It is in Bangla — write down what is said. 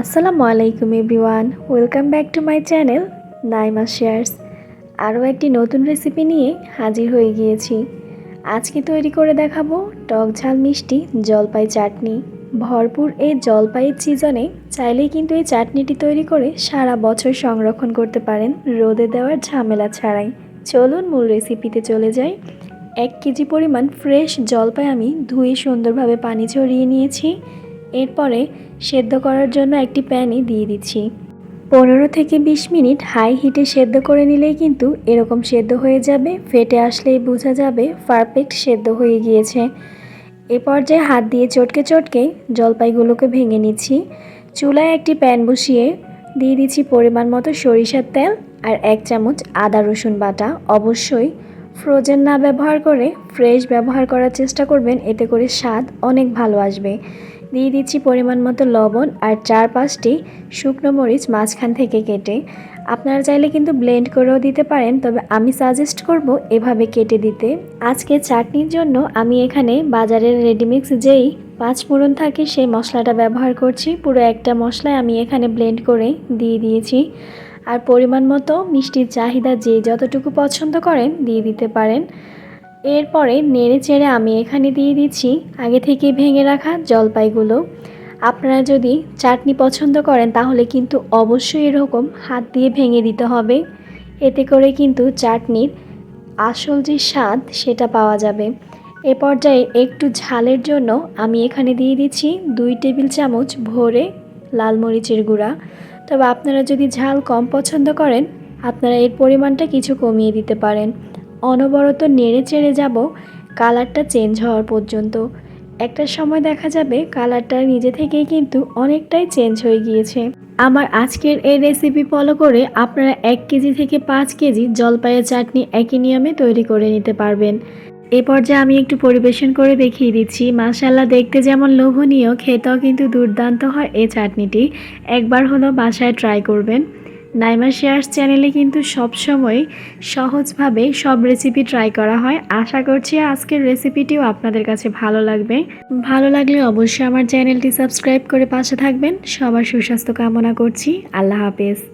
আসসালামু আলাইকুম everyone, welcome back to my channel Naima shares. আরও একটি নতুন রেসিপি নিয়ে হাজির হয়ে গিয়েছি। আজকে তৈরি করে দেখাবো টক ঝাল মিষ্টি জলপাই চাটনি। ভরপুর এই জলপাইয়ের সিজনে চাইলেই কিন্তু এই চাটনিটি তৈরি করে সারা বছর সংরক্ষণ করতে পারেন, রোদে দেওয়ার ঝামেলা ছাড়াই। চলুন মূল রেসিপিতে চলে যাই। এক কেজি পরিমাণ ফ্রেশ জলপাই আমি ধুয়ে সুন্দরভাবে পানি ঝরিয়ে নিয়েছি। এরপরে সেদ্ধ করার জন্য একটি প্যানে দিয়ে দিচ্ছি। পনেরো থেকে বিশ মিনিট হাই হিটে সেদ্ধ করে নিলেই কিন্তু এরকম সেদ্ধ হয়ে যাবে, ফেটে আসলেই বোঝা যাবে পারফেক্ট সেদ্ধ হয়ে গিয়েছে। এ পর্যায়ে হাত দিয়ে চটকে চটকে জলপাইগুলোকে ভেঙে নিচ্ছি। চুলায় একটি প্যান বসিয়ে দিয়ে দিচ্ছি পরিমাণ মতো সরিষার তেল আর এক চামচ আদা রসুন বাটা। অবশ্যই ফ্রোজেন না ব্যবহার করে ফ্রেশ ব্যবহার করার চেষ্টা করবেন, এতে করে স্বাদ অনেক ভালো আসবে। দিয়ে দিচ্ছি পরিমাণ মতো লবণ আর চার পাঁচটি শুকনো মরিচ মাঝখান থেকে কেটে। আপনারা চাইলে কিন্তু ব্লেন্ড করেও দিতে পারেন, তবে আমি সাজেস্ট করব এভাবে কেটে দিতে। আজকে চাটনির জন্য আমি এখানে বাজারের রেডিমিক্স যেই পাঁচ ফোড়ন থাকে সেই মশলাটা ব্যবহার করছি। পুরো একটা মশলায় আমি এখানে ব্লেন্ড করে দিয়ে দিয়েছি। আর পরিমাণ মতো মিষ্টির চাহিদা যে যতটুকু পছন্দ করেন দিয়ে দিতে পারেন। এরপরে নেড়ে চেড়ে আমি এখানে দিয়ে দিচ্ছি আগে থেকে ভেঙে রাখা জলপাইগুলো। আপনারা যদি চাটনি পছন্দ করেন তাহলে কিন্তু অবশ্যই এরকম হাত দিয়ে ভেঙে দিতে হবে। এতে করে কিন্তু চাটনির আসল যে স্বাদ সেটা পাওয়া যাবে। এ পর্যায়ে একটু ঝালের জন্য আমি এখানে দিয়ে দিচ্ছি দুই টেবিল চামচ ভরে লাল মরিচের গুঁড়া। তবে আপনারা যদি ঝাল কম পছন্দ করেন, আপনারা এর পরিমাণটা কিছু কমিয়ে দিতে পারেন। অনবরত নেড়ে চেড়ে যাব, কালারটা চেঞ্জ হওয়ার পর্যন্ত। একটা সময় দেখা যাবে কালারটা নিজে থেকেই কিন্তু অনেকটাই চেঞ্জ হয়ে গিয়েছে। আমার আজকের এই রেসিপি ফলো করে আপনারা এক কেজি থেকে পাঁচ কেজি জলপাইয়ের চাটনি একই নিয়মে তৈরি করে নিতে পারবেন। এ পর্যায়ে আমি একটু পরিবেশন করে দেখিয়ে দিচ্ছি। মাসাল্লাহ দেখতে যেমন লোভনীয়, খেতেও কিন্তু দুর্দান্ত হয় এই চাটনিটি। একবার হলো বাসায় ট্রাই করবেন। নাইমা শেয়ার্স চ্যানেলে কিন্তু সবসময় সহজভাবে সব রেসিপি ট্রাই করা হয়। আশা করছি আজকের রেসিপিটিও আপনাদের কাছে ভালো লাগবে। ভালো লাগলে অবশ্যই আমার চ্যানেলটি সাবস্ক্রাইব করে পাশে থাকবেন। সবার সুস্বাস্থ্য কামনা করছি। আল্লাহ হাফেজ।